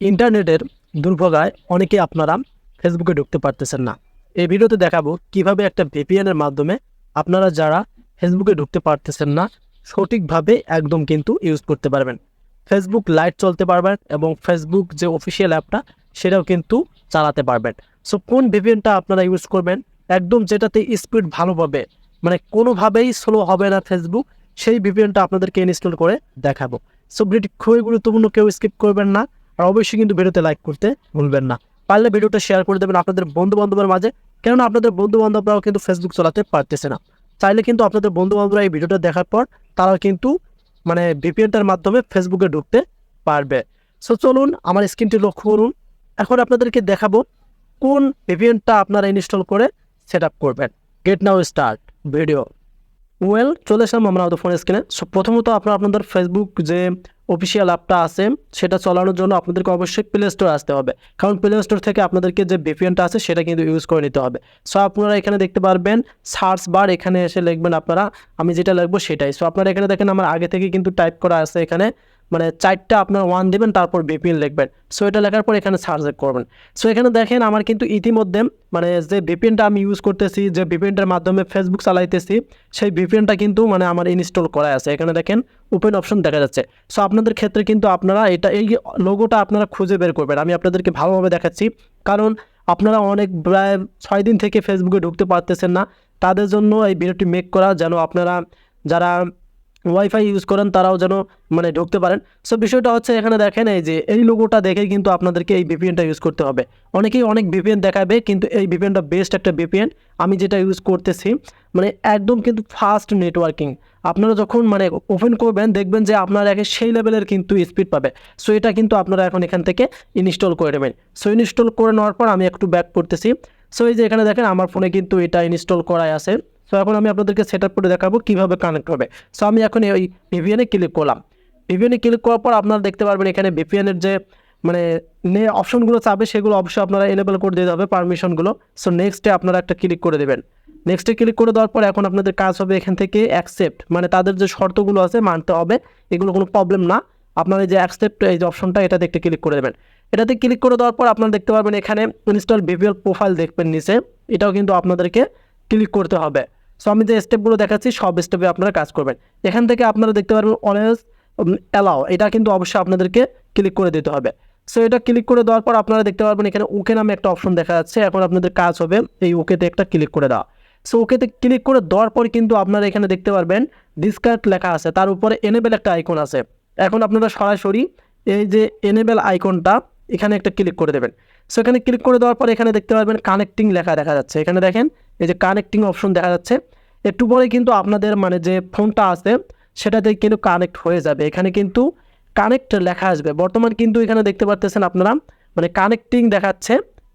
ইন্টারনেটের দুর্ভোগায় অনেকে আপনারা ফেসবুকে ঢুকতে পারতেছেন না। এই ভিডিওতে দেখাবো কীভাবে একটা ভিপিএনের মাধ্যমে আপনারা যারা ফেসবুকে ঢুকতে পারতেছেন না, সঠিকভাবে একদম কিন্তু ইউজ করতে পারবেন। ফেসবুক লাইট চলতে পারবেন এবং ফেসবুক যে অফিসিয়াল অ্যাপটা সেটাও কিন্তু চালাতে পারবেন। সো কোন ভিপিএনটা আপনারা ইউজ করবেন? একদম যেটাতে স্পিড ভালো পাবে। মানে কোনোভাবেই স্লো হবে না ফেসবুক সেই ভিপিএনটা আপনাদেরকে ইনস্টল করে দেখাবো। সো ভিডিওটি খুবই গুরুত্বপূর্ণ, কেউ স্কিপ করবেন না। আর অবশ্যই কিন্তু ভিডিওতে লাইক করতে ভুলবেন না। পারলে ভিডিওটা শেয়ার করে দেবেন আপনাদের বন্ধু বান্ধবের মাঝে, কেননা আপনাদের বন্ধু বান্ধবরাও কিন্তু ফেসবুক চালাতে পারতেছে না। চাইলে কিন্তু আপনাদের বন্ধু বান্ধবরা এই ভিডিওটা দেখার পর তারাও কিন্তু মানে ভিপিএনটার মাধ্যমে ফেসবুকে ঢুকতে পারবে। সো চলুন আমার স্ক্রিনটি লক্ষ্য করুন। এখন আপনাদেরকে দেখাবো কোন ভিপিএনটা আপনারা ইনস্টল করে সেট করবেন। Get now start video well চলে আসলাম আমরা আমাদের ফোন স্ক্রিনে সো প্রথমত আপনার আপনাদের ফেসবুক যে অফিসিয়াল অ্যাপটা আছে, সেটা চালানোর জন্য আপনাদেরকে অবশ্যই প্লে স্টোর আসতে হবে। কারণ প্লে স্টোর থেকে আপনাদেরকে যে ভিপিএনটা আছে, সেটা কিন্তু ইউজ করে নিতে হবে। সো আপনারা এখানে দেখতে পারবেন সার্চ বার এখানে এসে লিখবেন আপনারা, আমি যেটা লিখব সেটাই। সো আপনারা এখানে দেখেন, আমার আগে থেকে কিন্তু টাইপ করা আছে এখানে। মানে চারটা আপনার ওয়ান দেবেন, তারপর ভিপিএন লিখবেন। সো এটা লেখার পর এখানে সার্চ করবেন। সো এখানে দেখেন আমার কিন্তু ইতিমধ্যে মানে যে ভিপিএনটা আমি ইউজ করতেছি, যে ভিপিএনটার মাধ্যমে ফেসবুক চালাইতেছি, সেই ভিপিএনটা কিন্তু মানে আমার ইনস্টল করা আছে। এখানে দেখেন ওপেন অপশন দেখা যাচ্ছে। সো আপনাদের ক্ষেত্রে কিন্তু আপনারা এটা, এই লোগোটা আপনারা খুঁজে বের করবেন। আমি আপনাদেরকে ভালোভাবে দেখাচ্ছি। কারণ আপনারা অনেক প্রায় ছয় দিন থেকে ফেসবুকে ঢুকতে পারতেছেন না। তাদের জন্য এই ভিডিওটি মেক করা, যেন আপনারা, যারা ওয়াইফাই ইউজ করেন, তারাও যেন মানে ঢুকতে পারেন। সো বিষয়টা হচ্ছে এখানে দেখেন এই যে, এই লোগোটা দেখে কিন্তু আপনাদেরকে এই ভিপিএনটা ইউজ করতে হবে। অনেকেই অনেক ভিপিএন দেখাবে, কিন্তু এই ভিপিএনটা বেস্ট একটা ভিপিএন আমি যেটা ইউজ করতেছি মানে একদম কিন্তু ফাস্ট নেটওয়ার্কিং আপনারা যখন মানে ওপেন করবেন, দেখবেন যে আপনারা একে সেই লেভেলের কিন্তু স্পিড পাবে। সো এটা কিন্তু আপনারা এখন এখান থেকে ইনস্টল করে নেবেন। সো ইনস্টল করে নেওয়ার পর আমি একটু ব্যাক করতেছি। সো এই যে এখানে দেখেন, আমার ফোনে কিন্তু এটা ইনস্টল করাই আছে। সো এখন আমি আপনাদেরকে সেট আপ করে দেখাবো কীভাবে কানেক্ট হবে। সো আমি এখন এই ভিভিএনে ক্লিক করলাম। ভিভিএনে ক্লিক করার পর আপনারা দেখতে পারবেন এখানে ভিপিএনের যে মানে নে অপশনগুলো চাবে সেগুলো অবশ্যই আপনারা এনেবল করে দিতে হবে পারমিশনগুলো সো নেক্সটে আপনারা একটা ক্লিক করে দেবেন। নেক্সটে ক্লিক করে দেওয়ার পর এখন আপনাদের কাজ হবে এখান থেকে অ্যাকসেপ্ট মানে তাদের যে শর্তগুলো আছে, মানতে হবে। এগুলো কোনো প্রবলেম না। আপনারা যে অ্যাকসেপ্ট এই যে অপশনটা এটাতে একটা ক্লিক করে দেবেন। এটাতে ক্লিক করে দেওয়ার পর আপনারা দেখতে পারবেন এখানে ইনস্টল ভিভিএল প্রোফাইল দেখবেন নিচে। এটাও কিন্তু আপনাদেরকে ক্লিক করতে হবে। সো আমি যে স্টেপগুলো দেখাচ্ছি, সব স্টেপে আপনারা কাজ করবেন। এখান থেকে আপনারা দেখতে পারবেন অলওয়েজ অ্যালাও এটা কিন্তু অবশ্যই আপনাদেরকে ক্লিক করে দিতে হবে। সো এটা ক্লিক করে দেওয়ার পর আপনারা দেখতে পারবেন এখানে ওকে নামে একটা অপশন দেখা যাচ্ছে। এখন আপনাদের কাজ হবে এই ওকেতে একটা ক্লিক করে দেওয়া। সো ওকেতে ক্লিক করে দেওয়ার পর কিন্তু আপনারা এখানে দেখতে পারবেন ডিসকার্ট লেখা আছে। তার উপরে এনেবেল একটা আইকন আছে। এখন আপনারা সরাসরি এই যে এনেবেল আইকনটা এখানে একটা ক্লিক করে দেবেন। সো এখানে ক্লিক করে দেওয়ার পর এখানে দেখতে পারবেন কানেক্টিং লেখা দেখা যাচ্ছে। এখানে দেখেন এই যে কানেক্টিং অপশন দেখা যাচ্ছে, একটু পরে কিন্তু আপনাদের মানে যে ফোনটা আছে, সেটাতে কিন্তু কানেক্ট হয়ে যাবে। এখানে কিন্তু কানেক্ট লেখা আসবে। বর্তমান কিন্তু এখানে দেখতে পারতেছেন আপনারা মানে কানেক্টিং দেখাচ্ছে,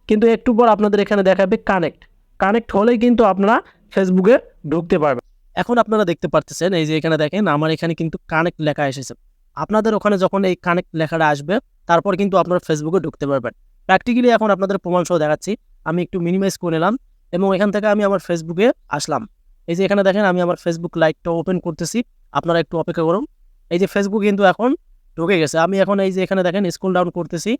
কিন্তু একটু পর আপনাদের এখানে দেখাবে কানেক্ট কানেক্ট হলেই কিন্তু আপনারা ফেসবুকে ঢুকতে পারবেন। এখন আপনারা দেখতে পারতেছেন, এই যে এখানে দেখেন, আমার এখানে কিন্তু কানেক্ট লেখা এসেছে। আপনাদের ওখানে যখন এই কানেক্ট লেখাটা আসবে, তারপর কিন্তু আপনারা ফেসবুকে ঢুকতে পারবেন। প্র্যাকটিক্যালি এখন আপনাদের প্রমাণ সহ দেখাচ্ছি, আমি একটু মিনিমাইজ করে নিলাম। এবং এখান থেকে আমি আমার ফেসবুকে আসলাম। এই যে এখানে দেখেন, আমি আমার ফেসবুক লাইটটা ওপেন করতেছি। আপনারা একটু অপেক্ষা করুন। এই যে ফেসবুক কিন্তু এখন ঢুকে গেছে। আমি এখন এই যে এখানে দেখেন স্কুল ডাউন করতেছি।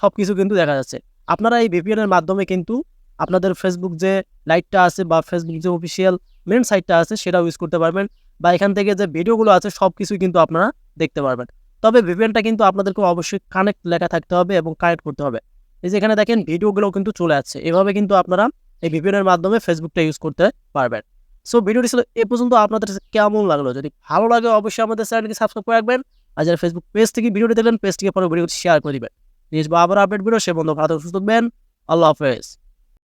সব কিছু কিন্তু দেখা যাচ্ছে। আপনারা এই ভিপিএনের মাধ্যমে কিন্তু আপনাদের ফেসবুক যে লাইটটা আছে বা ফেসবুক যে অফিসিয়াল মেন সাইটটা আছে, সেটাও ইউজ করতে পারবেন বা এখান থেকে যে ভিডিওগুলো আছে সব কিছুই কিন্তু আপনারা দেখতে পারবেন। তবে ভিপিএনটা কিন্তু আপনাদেরকে অবশ্যই কানেক্ট লেখা থাকতে হবে এবং কানেক্ট করতে হবে। এই যে এখানে দেখেন ভিডিওগুলো কিন্তু চলে আসছে। এভাবে কিন্তু আপনারা এই ভিপিএনের মাধ্যমে ফেসবুকটা ইউজ করতে পারবেন। সো ভিডিওটি ছিল এ পর্যন্ত। আপনাদের কেমন লাগল? যদি ভালো লাগে, অবশ্যই আমাদের চ্যানেলকে সাবস্ক্রাইব করে রাখবেন। আর যারা ফেসবুক পেজ থেকে ভিডিওটি দেখলেন পেজটিকে পরে ভিডিওটি শেয়ার করে দেবেন। নিজ বা আবার আপডেট ভিডিও সে বন্ধু ভালো সুস্থ থাকবেন। আল্লাহ হাফেজ।